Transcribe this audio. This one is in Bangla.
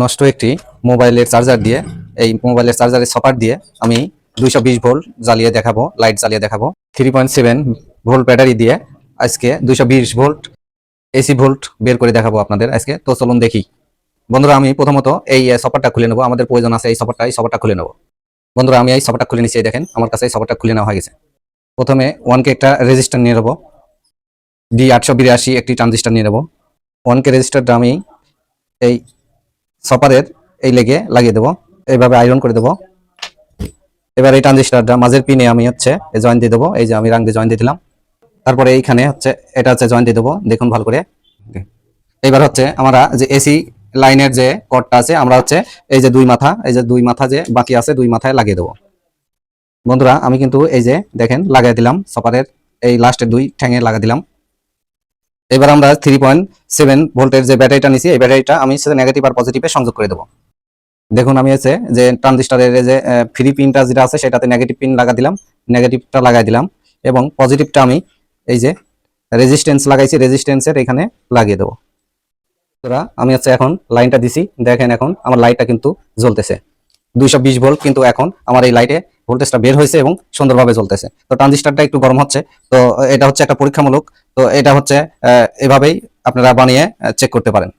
নষ্ট একটি মোবাইলের চার্জার দিয়ে, এই মোবাইলের চার্জারের সপার দিয়ে আমি দুইশো বিশ ভোল্ট জ্বালিয়ে দেখাবো, লাইট জ্বালিয়ে দেখাবো। Three point seven volt battery দিয়ে আজকে দুইশো বিশ ভোল্ট এসি ভোল্ট বের করে দেখাবো আপনাদের আজকে। তো চলুন দেখি। বন্ধুরা, আমি প্রথমত এই সপারটা খুলে নেব। আমাদের প্রয়োজন আছে এই সপারটা এই সপারটা খুলে নেব। বন্ধুরা, আমি এই সপারটা খুলে নিচ্ছি দেখেন, আমার কাছে এই সপারটা খুলে নেওয়া হয়ে গেছে। প্রথমে ওয়ানকে একটা রেজিস্টার নিয়ে নেব। ডি আটশো বিরাশি একটি ট্রানজিস্টার নিয়ে নেব। ওয়ানকে রেজিস্টারটা আমি এই সপারের এই লেগে লাগিয়ে দেবো। এইভাবে আয়রন করে দেবো। এবার এই ট্রানজিস্টারটা মাঝের পিনে আমি হচ্ছে জয়েন দিয়ে দেবো। এই যে আমি রাং দিয়ে জয়েন দিয়ে দিলাম। তারপরে এইখানে হচ্ছে এটা হচ্ছে জয়েন দিয়ে দেবো। দেখুন ভালো করে। এবার হচ্ছে আমরা যে এসি লাইনের যে কটটা আছে, আমরা হচ্ছে এই যে দুই মাথা, এই যে দুই মাথা যে বাকি আছে, দুই মাথায় লাগিয়ে দেবো। বন্ধুরা, আমি কিন্তু এই যে দেখেন, লাগাই দিলাম সপারের। এই লাস্টের দুই ঠ্যাঙে লাগা দিলাম। এবার আমরা থ্রি পয়েন্ট সেভেন ভোল্টের যে ব্যাটারিটা নিছি এই ব্যাটারিটা আমি সেটা নেগেটিভ আর পজিটিভে সংযোগ করে দেবো। দেখুন আমি হচ্ছে যে ট্রানজিস্টারের যে ফ্রি পিনটা যেটা আছে সেটাতে নেগেটিভ পিন লাগা দিলাম নেগেটিভটা লাগাই দিলাম এবং পজিটিভটা আমি এই যে রেজিস্ট্যান্স লাগাইছি রেজিস্ট্যান্সের এখানে লাগিয়ে দেবো। বন্ধুরা, আমি হচ্ছে এখন লাইনটা দিছি দেখেন এখন আমার লাইটটা কিন্তু জ্বলতেছে। দুইশো বিশ ভোল্ট কিন্তু এখন আমার এই লাইটে ভোল্টেজটা বের হয়েছে এবং সুন্দরভাবে চলতেছে। তো ট্রানজিস্টারটা একটু গরম হচ্ছে। তো এটা হচ্ছে একটা পরীক্ষামূলক। তো এটা হচ্ছে এভাবেই আপনারা বানিয়ে চেক করতে পারেন।